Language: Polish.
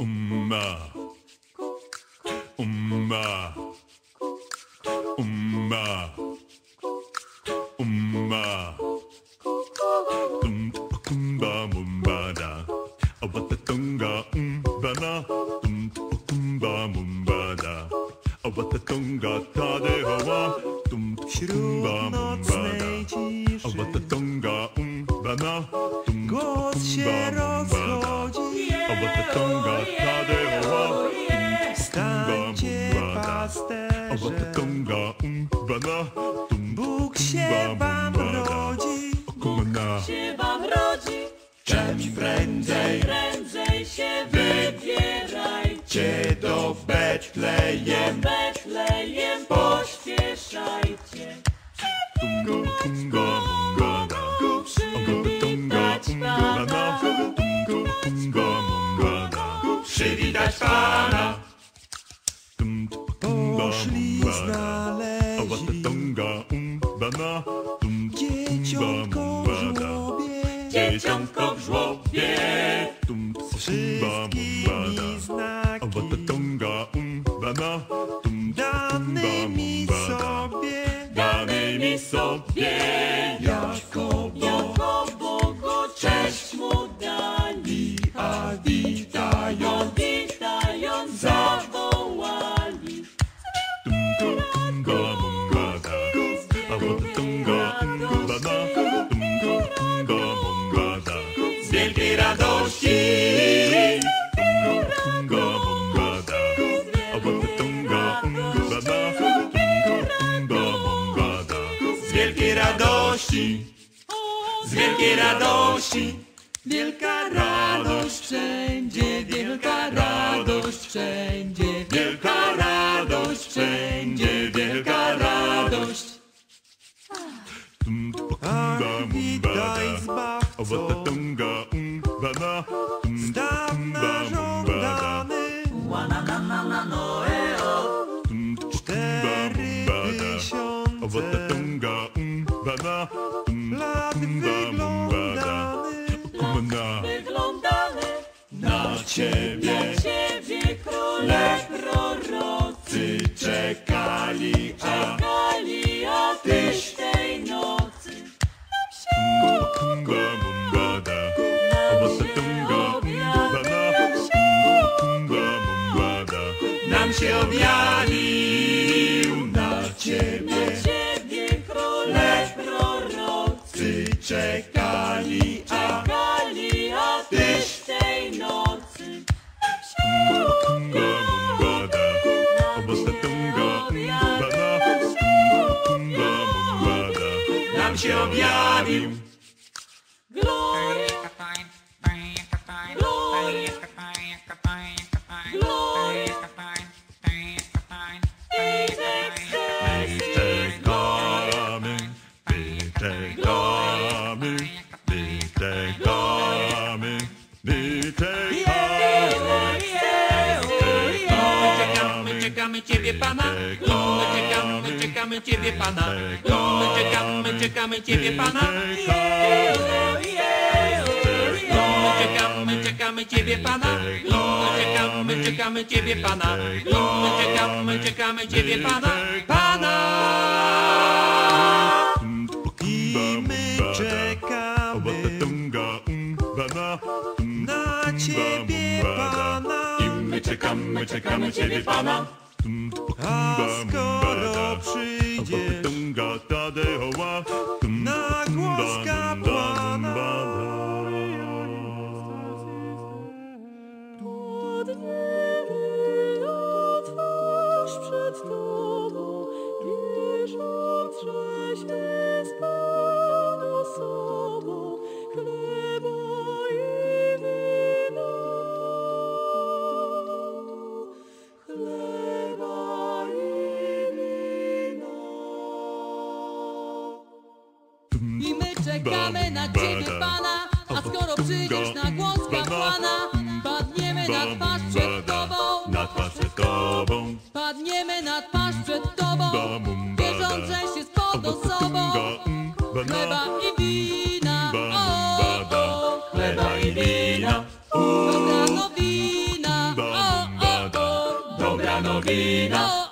엄마. 엄마. 엄마. 엄마. 둠뚜꿈바 문바다. 어바타통가 음바나. 둠뚜꿈바 문바다. 어바타통가 타데하와. 둠뚜꿈바 문바다. 어바타통가 음바나. 둠뚜꿈바 문바다. Pasterze Bóg się wam rodzi kumana. się wam rodzi, Czym prędzej prędzej się wybierajcie. do. Betlejem na. Dzieciątko w żłobie Dzieciątko w żłobie. Tum. Wszystkimi znaki Awata tunga, umba na. Tum, Danymi sobie danymi sobie Jakobo, da. Z wielkiej radości. Z wielkiej radości. Wielka radość wszędzie, wielka radość wszędzie, Wielka radość wszędzie, lat tumba, mumba, da. wyglądany, Kumana. Wyglądamy Na ciebie da Nam się objawił Gloria, gloria, gloria My czekamy, my czekamy, my czekamy, czekamy, my czekamy Ciebie Pana, my czekamy, czekamy Ciebie Pana, my czekamy, czekamy Ciebie Pana, my czekamy, czekamy Ciebie Pana, my czekamy, czekamy Ciebie Pana, Pana. i my czekamy na Ciebie, Pana. I my czekamy, czekamy Ciebie Pana. A na głos kapłana, Podniebienie czekamy na Ciebie, Pana, a skoro przyjdziesz na głos kapłana, padniemy na twarz przed Tobą, Na twarz przed Tobą. Padniemy na twarz przed Tobą, wierząc, że się z pod osobą chleba i wina, o, o, Chleba i wina. wina, nowina. O,